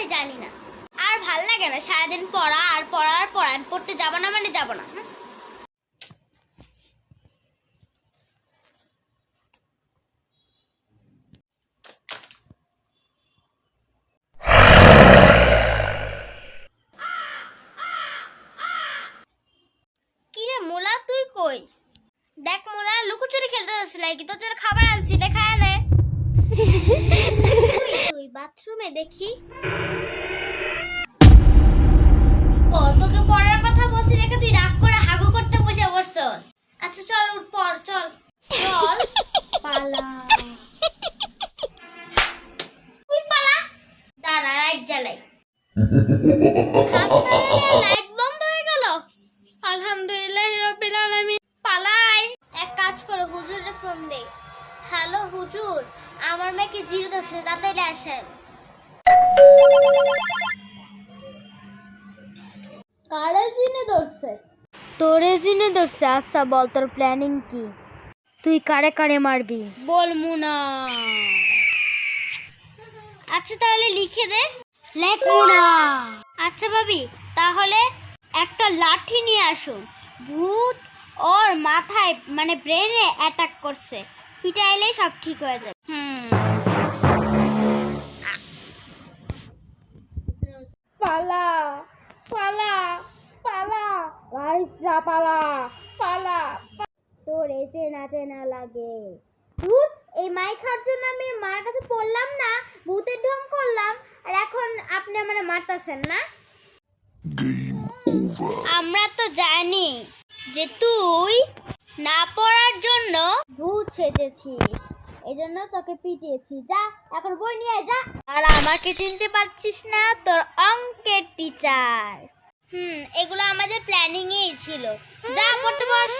হবে জানি না। আর ভালো লাগে না, সারাদিন পড়া আর পড়া আর পড়া পড়তে যাব না মানে যাব না। কই? দেখ মোলা, লুকোচুরি খেলতে যাচ্ছিলাই কি তোর জন্য খাবার আনছি, নে, খায় বাথরুমে দেখি। ও তোকে পড়ার কথা বলছি দেখে তুই রাগ করে হাগু করতে বসে আচ্ছা চল, উঠ চল। চল। পালা। তুই পালা। দাঁড়া লাইট জ্বালাই। লাইট বন্ধ হয়ে গেল। আলহামদুলিল্লাহ রাব্বিল আলামিন পালাই। এক কাজ করো হুজুরে ফোন দে। হ্যালো, হুজুর, আমার মেয়েকে জিরো দশে তাড়াতাড়ি আসেন। কারে জিনে ধরছে? তোরে জিনে ধরছে আচ্ছা বল তোর প্ল্যানিং কি? তুই কারে কারে মারবি? বল মুনা আচ্ছা তাহলে লিখে দে। লেখ মুনা আচ্ছা ভাবি তাহলে একটা লাঠি নিয়ে আসুন। ভূত ওর মাথায় মানে ব্রেনে অ্যাটাক করছে। পিটাইলেই সব ঠিক হয়ে যাবে। পালা পালা পালা রাইসা পালা পালা। তোর এই চেনা চেনা লাগে। ধুর এই মাই খাওয়ার জন্য আমি মার কাছে পড়লাম না ভূতের ঢং করলাম আর এখন আপনি আমার মারতাছেন না? আমরা তো জানি যে তুই না পড়ার জন্য ভূত সেজেছিস এজন্য তোকে পিটিয়েছি। যা এখন বই নিয়ে যা। আর আমাকে চিনতে পারছিস না তোর অঙ্কের টিচার হুম এগুলো আমাদের প্ল্যানিংয়েই ছিল। যা পড়তে বস।